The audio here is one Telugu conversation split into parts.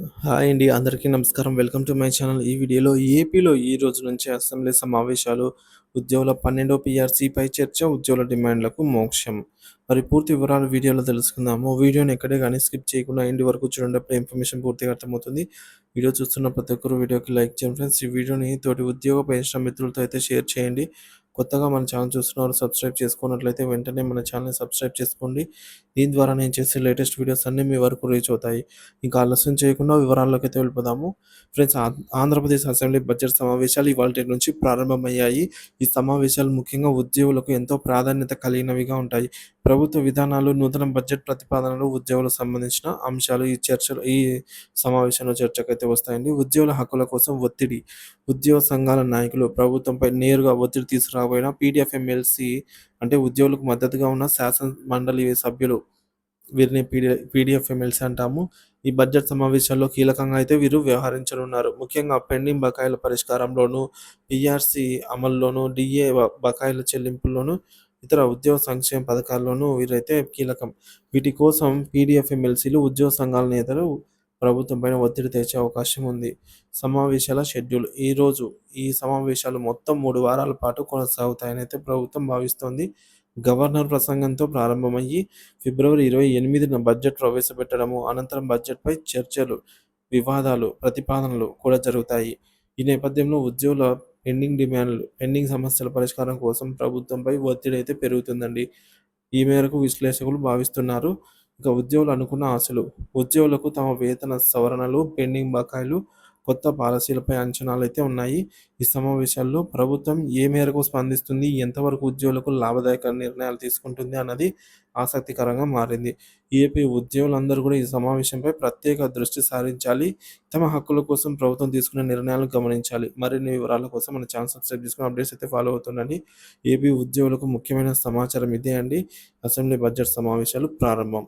హాయ్ అండి. అందరికీ నమస్కారం. Welcome to my channel. ఈ వీడియోలో ఏపీలో ఈ రోజు నుంచి అసెంబ్లీ సమావేశాలు, ఉద్యోగుల 12 పీఆర్సీపై చర్చ, ఉద్యోగుల డిమాండ్లకు మోక్షం. మరి పూర్తి వివరాలు వీడియోలో తెలుసుకుందాము. వీడియోని ఎక్కడే కానీ స్కిప్ చేయకుండా ఎండ్ వరకు చూడండి. ఇన్ఫర్మేషన్ పూర్తిగా అర్థమవుతుంది. వీడియో చూస్తున్న ప్రతి ఒక్కరు వీడియోకి లైక్ చేయండి ఫ్రెండ్స్. ఈ వీడియోని తోటి ఉద్యోగ పెన్షన్ మిత్రులతో అయితే షేర్ చేయండి. కొత్తగా మన ఛానల్ చూస్తున్నారు సబ్స్క్రైబ్ చేసుకున్నట్లయితే వెంటనే మన ఛానల్‌ని సబ్స్క్రైబ్ చేసుకోండి. దీని ద్వారా నేను చేసే లేటెస్ట్ వీడియోస్ అన్నీ మీ వరకు రీచ్ అవుతాయి. ఇంకా ఆలస్యం చేయకుండా వివరాల్లోకైతే వెళ్ళిపోదాము. ఫ్రెండ్స్ ఆం ఆంధ్రప్రదేశ్ అసెంబ్లీ బడ్జెట్ సమావేశాలు ఇవాళ నుంచి ప్రారంభమయ్యాయి. ఈ సమావేశాలు ముఖ్యంగా ఉద్యోగులకు ఎంతో ప్రాధాన్యత కలిగినవిగా ఉంటాయి. ప్రభుత్వ విధానాలు, నూతన బడ్జెట్ ప్రతిపాదనలు, ఉద్యోగులకు సంబంధించిన అంశాలు ఈ చర్చలు ఈ సమావేశంలో చర్చకైతే వస్తాయండి. ఉద్యోగుల హక్కుల కోసం ఒత్తిడి ఉద్యోగ సంఘాల నాయకులు ప్రభుత్వంపై నేరుగా ఒత్తిడి తీసుకురాకపోయినా పీడిఎఫ్ ఎమ్మెల్సీ అంటే ఉద్యోగులకు మద్దతుగా ఉన్న శాసన మండలి సభ్యులు వీరిని పీడి పీడిఎఫ్ ఎమ్మెల్సీ అంటాము. ఈ బడ్జెట్ సమావేశాల్లో కీలకంగా అయితే వీరు వ్యవహరించనున్నారు. ముఖ్యంగా పెండింగ్ బకాయిల పరిష్కారంలోనూ, పిఆర్సీ అమల్లోనూ, డీఏ బకాయిల చెల్లింపుల్లోనూ, ఇతర ఉద్యోగ సంక్షేమ పథకాల్లోనూ వీరైతే కీలకం. వీటి కోసం పీడీఎఫ్-ఎమ్మెల్సీలు, ఉద్యోగ సంఘాల నేతలు ప్రభుత్వంపైన ఒత్తిడి తెచ్చే అవకాశం ఉంది. సమావేశాల షెడ్యూల్ ఈరోజు ఈ సమావేశాలు మొత్తం మూడు వారాల పాటు కొనసాగుతాయని అయితే ప్రభుత్వం భావిస్తోంది. గవర్నర్ ప్రసంగంతో ప్రారంభమయ్యి ఫిబ్రవరి ఇరవై ఎనిమిదిన బడ్జెట్ ప్రవేశపెట్టడము, అనంతరం బడ్జెట్‌పై చర్చలు, వివాదాలు, ప్రతిపాదనలు కూడా జరుగుతాయి. ఈ నేపథ్యంలో ఉద్యోగుల ఎండింగ్ డిమాండ్లు, ఎండింగ్ సమస్యల పరిష్కారం కోసం ప్రభుత్వంపై ఒత్తిడి అయితే పెరుగుతుందండి. ఈ మేరకు విశ్లేషకులు భావిస్తున్నారు. ఇక ఉద్యోగులు అనుకున్న ఆశలు ఉద్యోగులకు తమ వేతన సవరణలు, పెండింగ్ బకాయిలు, కొత్త పాలసీలపై అంచనాలు అయితే ఉన్నాయి. ఈ సమావేశాల్లో ప్రభుత్వం ఏ మేరకు స్పందిస్తుంది, ఎంతవరకు ఉద్యోగులకు లాభదాయక నిర్ణయాలు తీసుకుంటుంది అన్నది ఆసక్తికరంగా మారింది. ఏపీ ఉద్యోగులందరూ కూడా ఈ సమావేశంపై ప్రత్యేక దృష్టి సారించాలి. తమ హక్కుల కోసం ప్రభుత్వం తీసుకునే నిర్ణయాలను గమనించాలి. మరిన్ని వివరాల కోసం మన ఛానల్ సబ్స్క్రైబ్ చేసుకుని అప్డేట్స్ అయితే ఫాలో అవుతుండండి. ఏపీ ఉద్యోగులకు ముఖ్యమైన సమాచారం ఇదే అండి. అసెంబ్లీ బడ్జెట్ సమావేశాలు ప్రారంభం.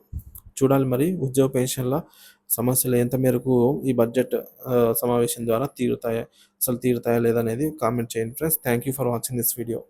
చూడాలి మరి ఉద్యోగ పెన్షన్ల సమస్యలు ఎంత మేరకు ఈ బడ్జెట్ సమావేశం ద్వారా తీరుతాయా? అసలు తీరుతాయా లేదా అనేది కామెంట్ చేయండి friends. Thank you for watching this video.